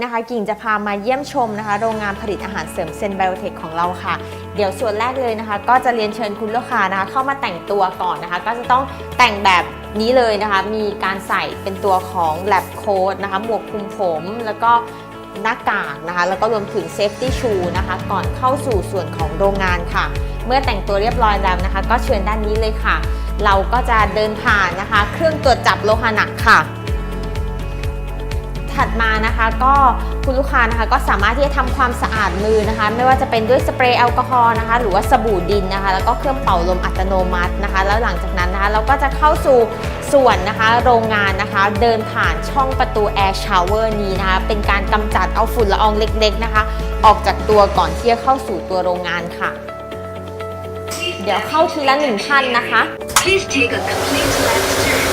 นะคะกิ่งจะพามาเยี่ยมชมนะคะ โรงงานผลิตอาหารเสริมเซนไบโอเทคของเราค่ะ เดี๋ยวส่วนแรกเลยนะคะ ก็จะเรียนเชิญคุณลูกค้านะคะ เข้ามาแต่งตัวก่อนนะคะ ก็จะต้องแต่งแบบนี้เลยนะคะ มีการใส่เป็นตัวของ lab coat นะคะ หมวกคลุมผม แล้วก็หน้ากากนะคะ แล้วก็รวมถึง safety shoe นะคะ ก่อนเข้าสู่ส่วนของโรงงานค่ะ เมื่อแต่งตัวเรียบร้อยแล้วนะคะ ก็เชิญด้านนี้เลยค่ะ เราก็จะเดินผ่านนะคะ เครื่องตรวจจับโลหะหนักค่ะ ถัดมานะคะก็คุณลูกค้านะคะก็สามารถที่จะทำความสะอาดมือนะคะ ไม่ว่าจะเป็นด้วยสเปรย์แอลกอฮอล์นะคะ หรือว่าสบู่ดินนะคะ แล้วก็เครื่องเป่าลมอัตโนมัตินะคะ แล้วหลังจากนั้นนะคะ เราก็จะเข้าสู่ส่วนนะคะ โรงงานนะคะ เดินผ่านช่องประตูแอร์ชาวเวอร์นี้นะคะ เป็นการกำจัดเอาฝุ่นละอองเล็ก ๆนะคะ ออกจากตัวก่อนที่จะเข้าสู่ตัวโรงงานค่ะ เดี๋ยวเข้าทีละหนึ่งท่านนะคะ Please take a complete left turn.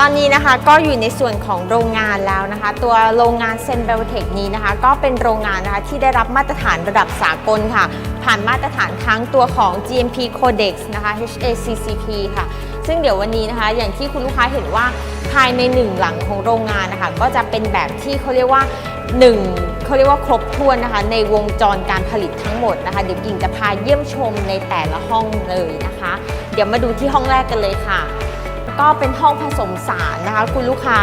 ตอนนี้นะคะก็อยู่ในส่วนของโรงงานแล้วนะคะ ตัวโรงงานเซนเบลเทคนี้นะคะ ก็เป็นโรงงานนะคะที่ได้รับมาตรฐานระดับสากลค่ะ ผ่านมาตรฐานทั้งตัวของ GMP Codex นะคะ HACCP ค่ะ ซึ่งเดี๋ยววันนี้นะคะ อย่างที่คุณลูกค้าเห็นว่าภายในหนึ่งหลังของโรงงานนะคะ ก็จะเป็นแบบที่เขาเรียกว่าหนึ่งเขาเรียกว่าครบถ้วนนะคะ ในวงจรการผลิตทั้งหมดนะคะ เดี๋ยวกิ่งจะพาเยี่ยมชมในแต่ละห้องเลยนะคะ เดี๋ยวมาดูที่ห้องแรกกันเลยค่ะ ก็เป็นห้องผสมสารนะคะ คุณลูกค้า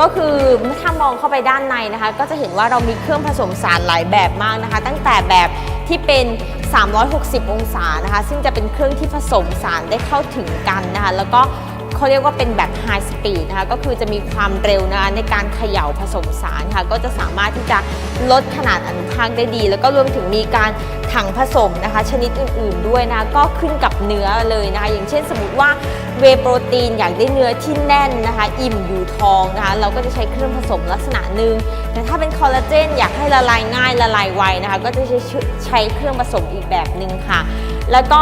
ก็คือถ้ามองเข้าไปด้านในนะคะ ก็จะเห็นว่าเรามีเครื่องผสมสารหลายแบบมากนะคะ ตั้งแต่แบบที่เป็น 360 องศานะคะ ซึ่งจะเป็นเครื่องที่ผสมสารได้เข้าถึงกันนะคะ แล้วก็ เขาเรียกว่าเป็นแบบ High Speed นะคะก็คือจะมีความเร็วนะคะในการเขย่าผสมสารค่ะก็จะสามารถที่จะลดขนาดอนุภาคได้ดี แล้วก็รวมถึงมีการถังผสมนะคะ ชนิดอื่นๆด้วยนะก็ขึ้นกับเนื้อเลยนะคะ อย่างเช่นสมมติว่าเวโปรตีนอยากได้เนื้อที่แน่นนะคะ อิ่มอยู่ท้องนะคะ เราก็จะใช้เครื่องผสมลักษณะหนึ่งแต่ถ้าเป็นคอลลาเจนอยากให้ละลายง่ายละลายไวนะคะ ก็จะใช้ใช้เครื่องผสมอีกแบบหนึ่งค่ะ แล้วก็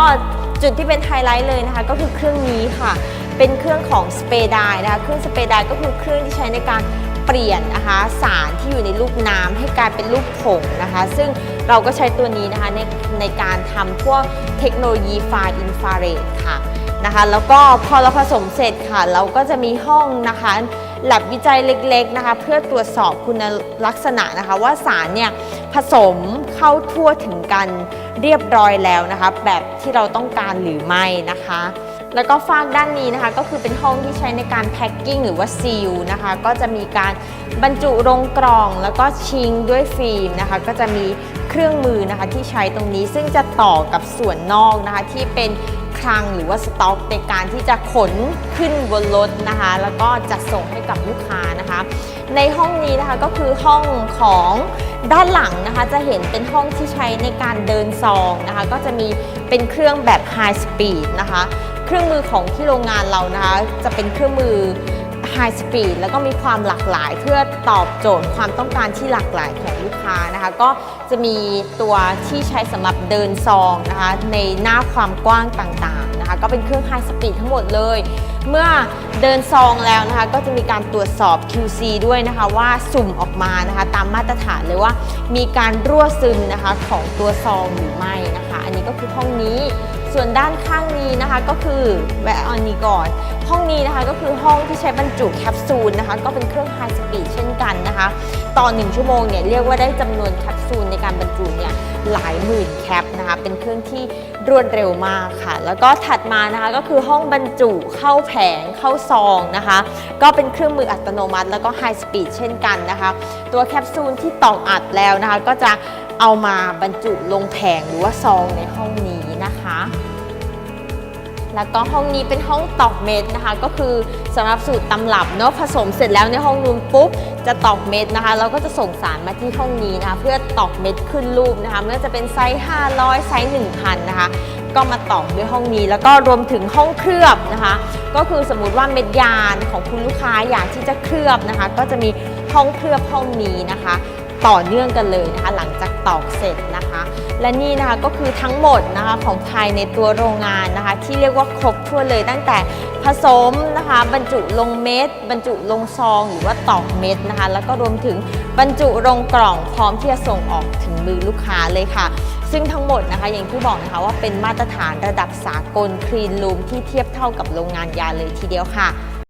จุดที่เป็นไฮไลท์เลยนะคะ ก็คือเครื่องนี้ค่ะ เป็นเครื่องของสเปรดายนะคะ เครื่องสเปรดายก็คือเครื่องที่ใช้ในการเปลี่ยนนะคะสารที่อยู่ในลูกน้ำให้กลายเป็นลูกผงนะคะ ซึ่งเราก็ใช้ตัวนี้นะคะในในการทำพวกเทคโนโลยีไฟอินฟราเรดค่ะนะคะแล้วก็พอเราผสมเสร็จค่ะ เราก็จะมีห้องนะคะแลบวิจัยเล็กๆนะคะ เพื่อตรวจสอบคุณลักษณะนะคะ ว่าสารเนี่ยผสมเข้าทั่วถึงกันเรียบร้อยแล้วนะคะ แบบที่เราต้องการหรือไม่นะคะ แล้วก็ฝากด้านนี้นะคะ ก็คือเป็นห้องที่ใช้ในการแพ็คกิ้งหรือว่าซีลนะคะ ก็จะมีการบรรจุลงกล่อง แล้วก็ชิงด้วยฟิล์มนะคะ ก็จะมีเครื่องมือนะคะที่ใช้ตรงนี้ซึ่งจะต่อกับส่วนนอกนะคะ ที่เป็นคลังหรือว่าสต็อกในการที่จะขนขึ้นบนรถนะคะ แล้วก็จัดส่งให้กับลูกค้านะคะ ในห้องนี้นะคะก็คือห้องของด้านหลังนะคะจะเห็นเป็นห้องที่ใช้ในการเดินซองนะคะ ก็จะมีเป็นเครื่องแบบ High Speed นะคะ เครื่องมือของที่โรงงานเรานะคะจะเป็นเครื่องมือ High Speed แล้วก็มีความหลากหลายเพื่อตอบโจทย์ความต้องการที่หลากหลายของลูกค้านะคะ ก็จะมีตัวที่ใช้สำหรับเดินซองนะคะในหน้าความกว้างต่างๆนะคะ ก็เป็นเครื่อง High Speed ทั้งหมดเลย เมื่อเดินซองแล้วนะคะ ก็จะมีการตรวจสอบ QC ด้วยนะคะว่าสุ่มออกมานะคะ ตามมาตรฐานเลยว่า มีการรั่วซึมนะคะของตัวซองหรือไม่นะคะ อันนี้ก็คือห้องนี้ ส่วนด้านข้างนี้นะคะก็คือแวะอันนี้ก่อน ห้องนี้นะคะก็คือห้องที่ใช้บรรจุแคปซูลนะคะ ก็เป็นเครื่องไฮสปีดเช่นกันนะคะ ต่อ 1 ชั่วโมงเนี่ยเรียกว่าได้จำนวนแคปซูลในการบรรจุเนี่ยหลายหมื่นแคปนะคะ เป็นเครื่องที่รวดเร็วมากค่ะ แล้วก็ถัดมานะคะก็คือห้องบรรจุเข้าแผงเข้าซองนะคะ ก็เป็นเครื่องมืออัตโนมัติ แล้วก็ไฮสปีดเช่นกันนะคะ ตัวแคปซูลที่ตอกอัดแล้วนะคะ ก็จะเอามาบรรจุลงแผงหรือว่าซองในห้องนี้นะคะ แล้วก็ห้องนี้เป็นห้องตอกเม็ดนะคะ ก็คือสำหรับสูตรตำรับเนาะผสมเสร็จแล้วในห้องนู้นปุ๊บจะตอกเม็ดนะคะ เราก็จะส่งสารมาที่ห้องนี้นะคะ เพื่อตอกเม็ดขึ้นรูปนะคะไม่ว่าจะเป็นไซส์500ไซส์1,000นะคะ ก็มาตอกด้วยห้องนี้ แล้วก็รวมถึงห้องเคลือบนะคะ ก็คือสมมุติว่าเม็ดยานของคุณลูกค้าอยากที่จะเคลือบนะคะ ก็จะมีห้องเคลือบห้องนี้นะคะ ต่อเนื่องกันเลยนะคะหลังจากตอกเสร็จนะคะ และนี่นะคะก็คือทั้งหมดนะคะของภายในตัวโรงงานนะคะ ที่เรียกว่าครบถ้วเลยตั้งแต่ผสมนะคะบรรจุลงเม็ดบรรจุลงซองหรือว่าตอกเม็ดนะคะ แล้วก็รวมถึงบรรจุลงกล่องพร้อมที่จะส่งออกถึงมือลูกค้าเลยค่ะ ซึ่งทั้งหมดนะคะอย่างที่บอกนะคะว่าเป็นมาตรฐานระดับสากลคลีนรูมที่เทียบเท่ากับโรงงานยาเลยทีเดียวค่ะ